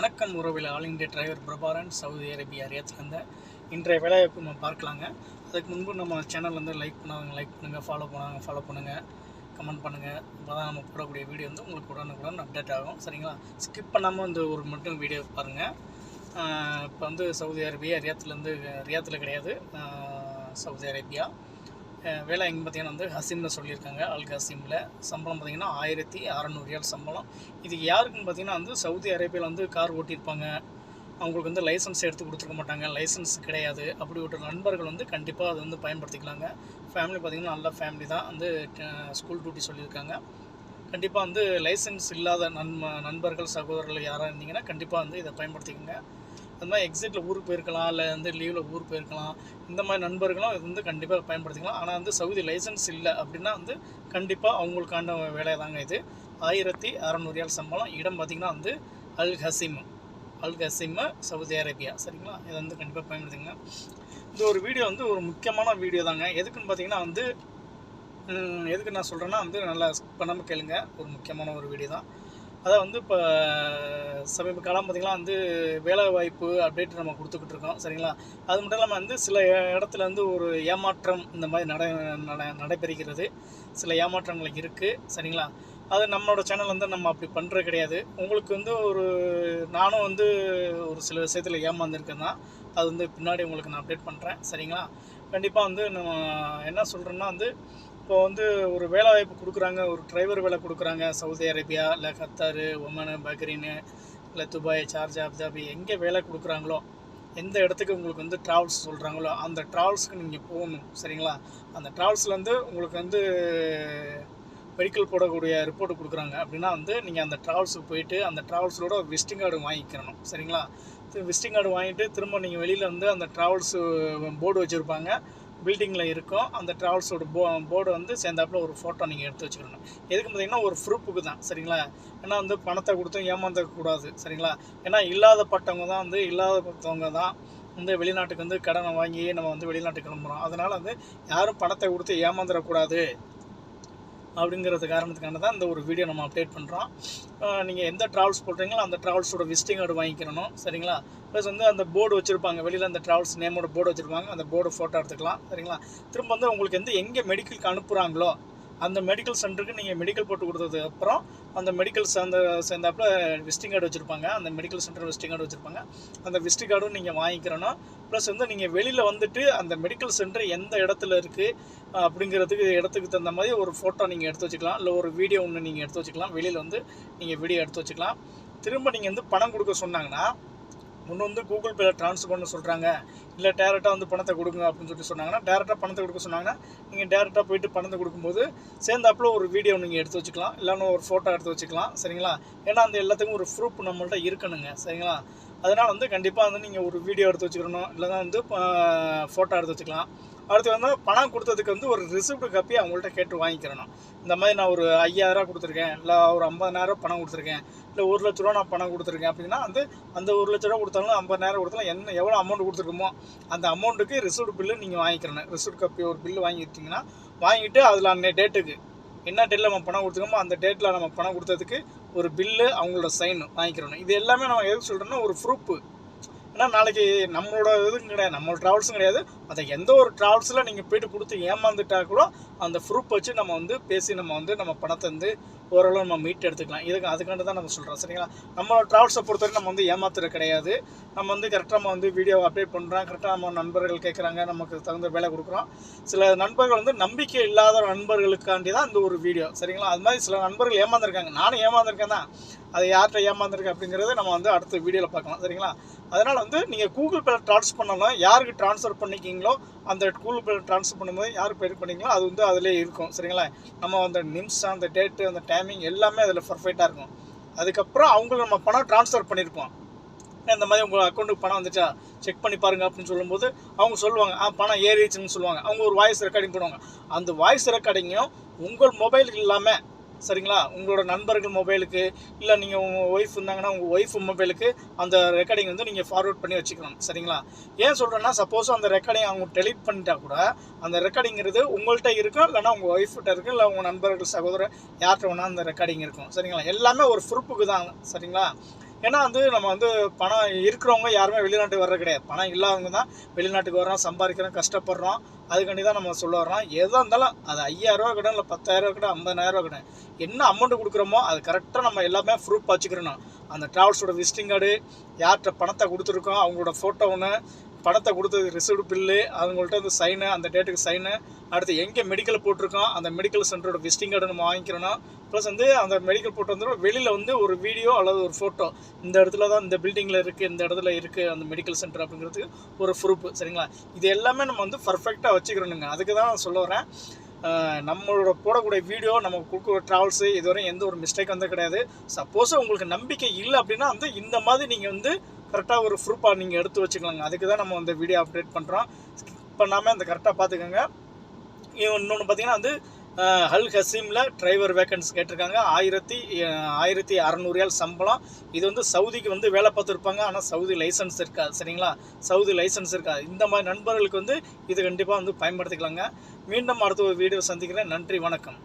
வணக்கம் உறவில் all India driver Prabharan Saudi Arabia ரியாத்லேருந்து இன்றைய வேலைவாய்ப்பு நம்ம பார்க்கலாங்க. அதுக்கு முன்பு நம்ம சேனல் வந்து லைக் பண்ணாங்க லைக் பண்ணுங்கள் ஃபாலோ பண்ணாங்க ஃபாலோ பண்ணுங்கள் கமெண்ட் பண்ணுங்கள் அப்போ தான் நம்ம போடக்கூடிய வீடியோ வந்து உங்களுக்கு உடனுக்குடன் அப்டேட் ஆகும். சரிங்களா? ஸ்கிப் பண்ணாமல் இந்த ஒரு மட்டும் வீடியோ பாருங்கள் இப்போ வந்து சவுதி அரேபியா ரியாத்துலேருந்து ரியாத்தில் கிடையாது. Saudi Arabia. வேலை எங்கே பார்த்தீங்கன்னா வந்து ஹசீமில் சொல்லியிருக்காங்க அல் ஹசீமில். சம்பளம் பார்த்திங்கன்னா ஆயிரத்தி அறநூறு ஏழு சம்பளம். இது யாருக்குன்னு பார்த்தீங்கன்னா வந்து சவுதி அரேபியாவில் வந்து கார் ஓட்டியிருப்பாங்க. அவங்களுக்கு வந்து லைசன்ஸ் எடுத்து கொடுத்துருக்க மாட்டாங்க. லைசன்ஸ் கிடையாது. அப்படி ஒரு நண்பர்கள் வந்து கண்டிப்பாக அது வந்து பயன்படுத்திக்கலாங்க. ஃபேமிலி பார்த்திங்கன்னா நல்ல ஃபேமிலி தான். வந்து ஸ்கூல் டியூட்டி சொல்லியிருக்காங்க. கண்டிப்பாக வந்து லைசன்ஸ் இல்லாத நண்ப நண்பர்கள் சகோதரர்கள் யாராக இருந்தீங்கன்னா கண்டிப்பாக வந்து இதை பயன்படுத்திக்கோங்க. அது மாதிரி எக்ஸிட்டில் ஊருக்கு போயிருக்கலாம் இல்லை வந்து லீவில் ஊருக்கு போயிருக்கலாம் இந்த மாதிரி நண்பர்களும் இது வந்து கண்டிப்பாக பயன்படுத்திக்கலாம். ஆனால் வந்து சவுதி லைசன்ஸ் இல்லை அப்படின்னா வந்து கண்டிப்பாக அவங்களுக்கான வேலை தாங்க இது. ஆயிரத்தி அறநூறியால் சம்பளம். இடம் பார்த்திங்கன்னா வந்து Al Qassim. Al Qassim Saudi Arabia. சரிங்களா? இதை வந்து கண்டிப்பாக பயன்படுத்திங்க இந்த ஒரு வீடியோ வந்து ஒரு முக்கியமான வீடியோ தாங்க. எதுக்குன்னு பார்த்தீங்கன்னா வந்து எதுக்கு நான் சொல்கிறேன்னா வந்து நல்லா பண்ணாமல் கேளுங்க. ஒரு முக்கியமான ஒரு வீடியோ தான். அதான் வந்து இப்போ சமீப காலம் பார்த்திங்கன்னா வந்து வேலை வாய்ப்பு அப்டேட் நம்ம கொடுத்துக்கிட்டு இருக்கோம் சரிங்களா? அது மட்டும் இல்லாமல் வந்து சில இடத்துல வந்து ஒரு ஏமாற்றம் இந்த மாதிரி நட நட நடைபெறுகிறது. சில ஏமாற்றங்கள் இருக்குது சரிங்களா? அது நம்மளோட சேனல் வந்து நம்ம அப்படி பண்ணுறது கிடையாது. உங்களுக்கு வந்து ஒரு நானும் வந்து ஒரு சில விஷயத்தில் ஏமாந்துருக்கேன் தான் அது வந்து பின்னாடி உங்களுக்கு நான் அப்டேட் பண்ணுறேன் சரிங்களா? கண்டிப்பாக வந்து நம்ம என்ன சொல்கிறேன்னா வந்து இப்போ வந்து ஒரு வேலை வாய்ப்பு கொடுக்குறாங்க ஒரு டிரைவர் வேலை கொடுக்குறாங்க சவுதி அரேபியா இல்லை கத்தாரு ஒமனு பக்ரீனு இல்லை துபாய் சார்ஜா அபுதாபி எங்கே வேலை கொடுக்குறாங்களோ எந்த இடத்துக்கு உங்களுக்கு வந்து ட்ராவல்ஸ் சொல்கிறாங்களோ அந்த ட்ராவல்ஸ்க்கு நீங்கள் போகணும் சரிங்களா? அந்த ட்ராவல்ஸ்லேருந்து உங்களுக்கு வந்து வெஹிக்கிள் போடக்கூடிய ரிப்போர்ட் கொடுக்குறாங்க. அப்படின்னா வந்து நீங்கள் அந்த ட்ராவல்ஸுக்கு போயிட்டு அந்த ட்ராவல்ஸோட விசிட்டிங் கார்டு வாங்கிக்கிறணும் சரிங்களா? விசிட்டிங் கார்டு வாங்கிட்டு திரும்ப நீங்கள் வெளியில் வந்து அந்த ட்ராவல்ஸு போர்டு வச்சுருப்பாங்க. பில்டிங்கில் இருக்கும் அந்த ட்ராவல்ஸோட போ போர்டு வந்து சேர்ந்தாப்புல ஒரு ஃபோட்டோ நீங்கள் எடுத்து வச்சுக்கணும். எதுக்கு பார்த்தீங்கன்னா ஒரு ப்ரூஃபுக்கு தான் சரிங்களா? ஏன்னா வந்து பணத்தை கொடுத்தும் ஏமாந்தக்கூடாது சரிங்களா? ஏன்னா இல்லாதப்பட்டவங்க தான் வந்து இல்லாதப்பட்டவங்க தான் வந்து வெளிநாட்டுக்கு வந்து கடனை வாங்கி நம்ம வந்து வெளிநாட்டுக்கு கிளம்புறோம். அதனால் வந்து யாரும் பணத்தை கொடுத்து ஏமாந்துடக்கூடாது. அப்படிங்கிறது காரணத்துக்கான தான் இந்த ஒரு வீடியோ நம்ம அப்டேட் பண்ணுறோம் நீங்கள் எந்த ட்ராவல்ஸ் போடுறீங்களோ அந்த ட்ராவல்ஸோட விசிட்டிங் கார்டு வாங்கிக்கிறணும். சரிங்களா? ப்ளஸ் வந்து அந்த போர்டு வச்சுருப்பாங்க. வெளியில் அந்த ட்ராவல்ஸ் நேமோட போர்டு வச்சுருப்பாங்க. அந்த போர்டு ஃபோட்டோ எடுத்துக்கலாம். சரிங்களா? திரும்ப வந்து உங்களுக்கு வந்து எங்கே மெடிக்கலுக்கு அனுப்புகிறாங்களோ அந்த மெடிக்கல் சென்டருக்கு நீங்கள் மெடிக்கல் போட்டு கொடுத்ததுக்கு அப்புறம் அந்த மெடிக்கல் சேர்ந்த சேர்ந்தாப்புல விசிட்டிங் கார்டு வச்சுருப்பாங்க. அந்த மெடிக்கல் சென்டர் விசிட்டிங் கார்டு வச்சுருப்பாங்க. அந்த விசிட்டிங் கார்டும் நீங்கள் வாங்கிக்கிறணும் ப்ளஸ் வந்து நீங்கள் வெளியில் வந்துட்டு அந்த மெடிக்கல் சென்டர் எந்த இடத்துல இருக்குது அப்படிங்கிறதுக்கு இடத்துக்கு தகுந்த மாதிரி ஒரு ஃபோட்டோ நீங்கள் எடுத்து வச்சுக்கலாம். இல்லை ஒரு வீடியோ ஒன்று நீங்கள் எடுத்து வச்சுக்கலாம். வெளியில் வந்து நீங்கள் வீடியோ எடுத்து வச்சுக்கலாம். திரும்ப நீங்கள் வந்து பணம் கொடுக்க சொன்னாங்கன்னா ஒன்று வந்து கூகுள் பேல ட்ரான்ஸ்ஃபர் பண்ண சொல்கிறாங்க இல்லை டேரெக்டாக வந்து பணத்தை கொடுங்க அப்படின்னு சொல்லிட்டு சொன்னாங்கன்னா டேரெக்டாக பணத்தை கொடுக்க சொன்னாங்கன்னா நீங்கள் டேரெக்டாக போயிட்டு பணத்தை கொடுக்கும்போது சேர்ந்தாப்புல ஒரு வீடியோ நீங்கள் எடுத்து வச்சுக்கலாம். இல்லைன்னா ஒரு ஃபோட்டோ எடுத்து வச்சுக்கலாம். சரிங்களா? ஏன்னா அந்த எல்லாத்துக்கும் ஒரு ப்ரூஃப் நம்மள்ட்ட இருக்கணுங்க. சரிங்களா? அதனால் வந்து கண்டிப்பாக வந்து நீங்கள் ஒரு வீடியோ எடுத்து வச்சுக்கணும். இல்லைன்னா வந்து ஃபோட்டோ எடுத்து வச்சுக்கலாம். அடுத்து வந்து பணம் கொடுத்ததுக்கு வந்து ஒரு ரிசிப்ட் காப்பி அவங்கள்ட்ட கேட்டு வாங்கிக்கிறணும். இந்த மாதிரி நான் ஒரு ஐயாயிரம் கொடுத்துருக்கேன். இல்லை ஒரு ஐம்பதாயிரம் பணம் கொடுத்துருக்கேன். இல்லை ஒரு லட்ச ரூபா நான் பணம் கொடுத்துருக்கேன் அப்படின்னா வந்து அந்த ஒரு லட்ச ரூபா கொடுத்தாலும் ஐம்பதாயிரம் கொடுத்தாலும் என்ன எவ்வளோ அமௌண்ட் கொடுத்துருக்கோமோ அந்த அமௌண்ட்டுக்கு ரிசிப்ட் பில்லு நீங்கள் வாங்கிக்கிறணும். ரிசிப்ட் காப்பி ஒரு பில்லு வாங்கிட்டீங்கன்னா வாங்கிட்டு அதில் அந்த டேட்டுக்கு என்ன டேட்டில் நம்ம பணம் கொடுத்துருக்கோமோ அந்த டேட்டில் நம்ம பணம் கொடுத்ததுக்கு ஒரு பில்லு அவங்களோட சைன் வாங்கிக்கிறணும். இது எல்லாமே நம்ம எதுக்கு சொல்கிறோன்னா ஒரு ப்ரூஃப் ஏன்னா நாளைக்கு நம்மளோட இதுவும் கிடையாது. நம்மளோட ட்ராவல்ஸும் கிடையாது. அதை எந்த ஒரு ட்ராவல்ஸில் நீங்கள் போயிட்டு கொடுத்து ஏமாந்துட்டா அந்த ப்ரூஃப் வச்சு நம்ம வந்து பேசி நம்ம வந்து நம்ம பணத்தை வந்து ஓரளவு நம்ம மீட் எடுத்துக்கலாம். இதுக்கு அதுக்காண்டு தான் நம்ம சொல்கிறோம் சரிங்களா? நம்மளோட ட்ராவல்ஸை பொறுத்தவரை நம்ம வந்து ஏமாத்துறது கிடையாது. நம்ம வந்து கரெக்டாக நம்ம வந்து வீடியோ அப்டேட் பண்ணுறோம் கரெக்டாக நம்ம நண்பர்கள் கேட்குறாங்க நமக்கு தகுந்த வேலை கொடுக்குறோம். சில நண்பர்கள் வந்து நம்பிக்கை இல்லாத நண்பர்களுக்காண்டி தான் இந்த ஒரு வீடியோ சரிங்களா? அது மாதிரி சில நண்பர்கள் ஏமாந்துருக்காங்க. நானும் ஏமாந்துருக்கேன் தான். அதை யார்கிட்ட ஏமாந்துருக்கு அப்படிங்கிறத நம்ம வந்து அடுத்த வீடியோவில் பார்க்கலாம். சரிங்களா? அதனால் வந்து நீங்கள் கூகுள் பேல ட்ரான்ஸ்ஃபர் பண்ணலாம் யாருக்கு ட்ரான்ஸ்ஃபர் பண்ணிக்கிங்க? பண்ணுறீங்களோ அந்த கூகுள் பே ட்ரான்ஸ்ஃபர் பண்ணும்போது யார் பேர் பண்ணிங்களோ அது வந்து அதிலே இருக்கும். சரிங்களா? நம்ம அந்த நிமிஷம் அந்த டேட்டு அந்த டைமிங் எல்லாமே அதில் பர்ஃபெக்டாக இருக்கும். அதுக்கப்புறம் அவங்களுக்கு நம்ம பணம் ட்ரான்ஸ்ஃபர் பண்ணியிருப்போம் இந்த மாதிரி உங்கள் அக்கௌண்ட்டுக்கு பணம் வந்துச்சா? செக் பண்ணி பாருங்க அப்படின்னு சொல்லும்போது அவங்க சொல்லுவாங்க ஆ பணம் ஏறிடுச்சுன்னு சொல்லுவாங்க. அவங்க ஒரு வாய்ஸ் ரெக்கார்டிங் பண்ணுவாங்க அந்த வாய்ஸ் ரெக்கார்டிங்கும் உங்கள் மொபைல் இல்லாமல் சரிங்களா? உங்களோட நண்பர்கள் மொபைலுக்கு இல்லை நீங்கள் உங்கள் ஒய்ஃப் இருந்தாங்கன்னா உங்கள் ஒய்ஃப் மொபைலுக்கு அந்த ரெக்கார்டிங் வந்து நீங்கள் ஃபார்வர்ட் பண்ணி வச்சுக்கணும். சரிங்களா? ஏன் சொல்கிறேன்னா சப்போஸ் அந்த ரெக்கார்டிங் அவங்க டெலிட் பண்ணிட்டா கூட அந்த ரெக்கார்டிங்கிறது உங்கள்கிட்ட இருக்கும் இல்லைன்னா உங்கள் ஒய்ஃப்கிட்ட இருக்கும் இல்லை உங்கள் நண்பர்கள் சகோதரர் யார்கிட்ட வேணால் அந்த ரெக்கார்டிங் இருக்கும். சரிங்களா? எல்லாமே ஒரு ப்ரூஃபுக்கு தான். சரிங்களா? ஏன்னா வந்து நம்ம வந்து பணம் இருக்கிறவங்க யாருமே வெளிநாட்டுக்கு வர்றது கிடையாது. பணம் இல்லாதவங்க தான் வெளிநாட்டுக்கு வர்றோம் சம்பாதிக்கிறோம் கஷ்டப்படுறோம். அதுக்காண்டி தான் நம்ம சொல்ல வர்றோம். எதாக இருந்தாலும் அது ஐயாயிரரூவா கிட்ட இல்லை பத்தாயிரரூவா கிட்ட ஐம்பதாயிரரூவா கிட்ட என்ன அமௌண்ட் கொடுக்குறோமோ அது கரெக்டாக நம்ம எல்லாமே ப்ரூஃப் வச்சுக்கிறணும். அந்த ட்ராவல்ஸோட விசிட்டிங் கார்டு யார்கிட்ட பணத்தை கொடுத்துருக்கோம் அவங்களோட ஃபோட்டோ ஒன்று பணத்தை கொடுத்தது ரிசீவ்டு பில்லு அவங்கள்ட்ட அந்த சைனு அந்த டேட்டுக்கு சைனு அடுத்து எங்கே மெடிக்கல் போட்டிருக்கோம் அந்த மெடிக்கல் சென்டரோட விசிட்டிங் கார்டு நம்ம வாங்கிக்கிறோன்னா ப்ளஸ் வந்து அந்த மெடிக்கல் போட்டு வந்துடும் வெளியில் வந்து ஒரு வீடியோ அல்லது ஒரு ஃபோட்டோ இந்த இடத்துல தான் இந்த பில்டிங்கில் இருக்குது இந்த இடத்துல இருக்குது அந்த மெடிக்கல் சென்டர் அப்படிங்கிறதுக்கு ஒரு ப்ரூஃப் சரிங்களா? இது எல்லாமே நம்ம வந்து பர்ஃபெக்டாக வச்சுக்கிறோனுங்க அதுக்கு தான் நான் சொல்ல வரேன். நம்மளோட போடக்கூடிய வீடியோ நம்ம கொடுக்குற ட்ராவல்ஸு இதுவரையும் எந்த ஒரு மிஸ்டேக் வந்து கிடையாது. சப்போஸ் உங்களுக்கு நம்பிக்கை இல்லை அப்படின்னா வந்து இந்த மாதிரி நீங்கள் வந்து கரெக்டாக ஒரு ப்ரூஃபாக நீங்கள் எடுத்து வச்சுக்கலாங்க. அதுக்கு தான் நம்ம அந்த வீடியோ அப்டேட் பண்ணுறோம் ஸ்கிப் பண்ணாமல் அந்த கரெக்டாக பார்த்துக்கோங்க இன்னொன்று பார்த்தீங்கன்னா வந்து ஹல் ஹசீமில் டிரைவர் வேக்கன்ஸ் கேட்டிருக்காங்க. ஆயிரத்தி ஆயிரத்தி அறநூறுயால் சம்பளம். இது வந்து சவுதிக்கு வந்து வேலை பார்த்துருப்பாங்க ஆனால் சவுதி லைசன்ஸ் இருக்காது சரிங்களா? சவுதி லைசன்ஸ் இருக்காது இந்த மாதிரி நண்பர்களுக்கு வந்து இது கண்டிப்பாக வந்து பயன்படுத்திக்கலாங்க. மீண்டும் அடுத்த ஒரு வீடியோ சந்திக்கிறேன். நன்றி வணக்கம்.